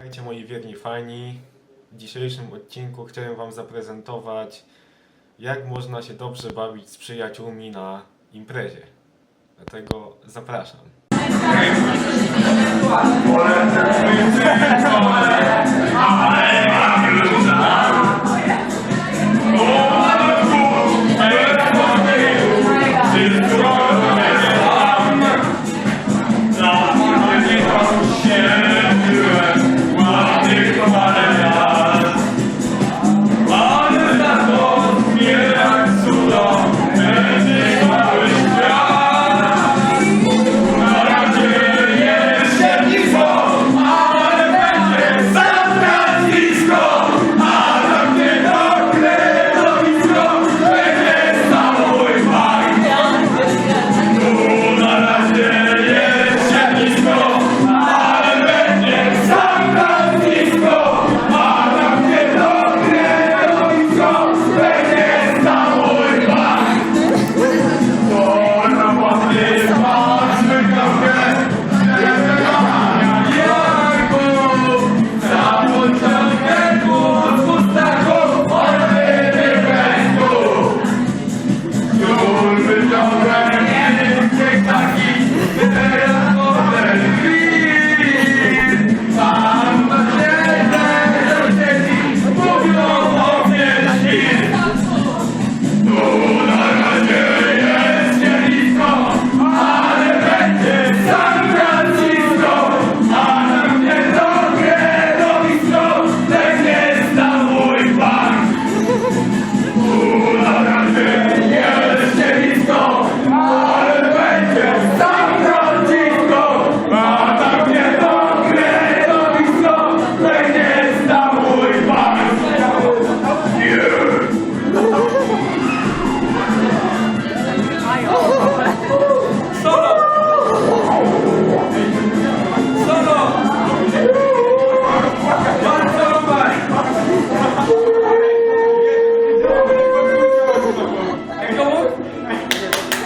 Witajcie moi wierni fani. W dzisiejszym odcinku chciałem wam zaprezentować jak można się dobrze bawić z przyjaciółmi na imprezie. Dlatego zapraszam.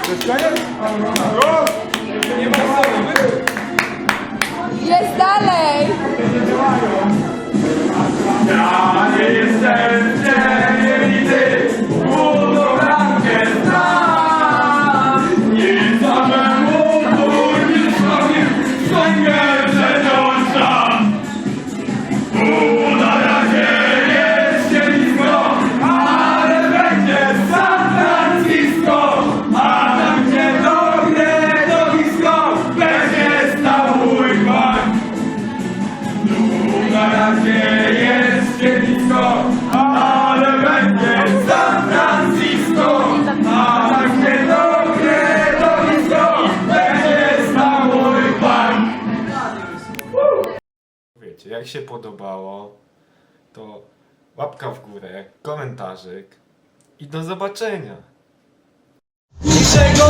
¡Dos! Wiecie, jak się podobało, to łapka w górę, komentarzyk i do zobaczenia. Niczego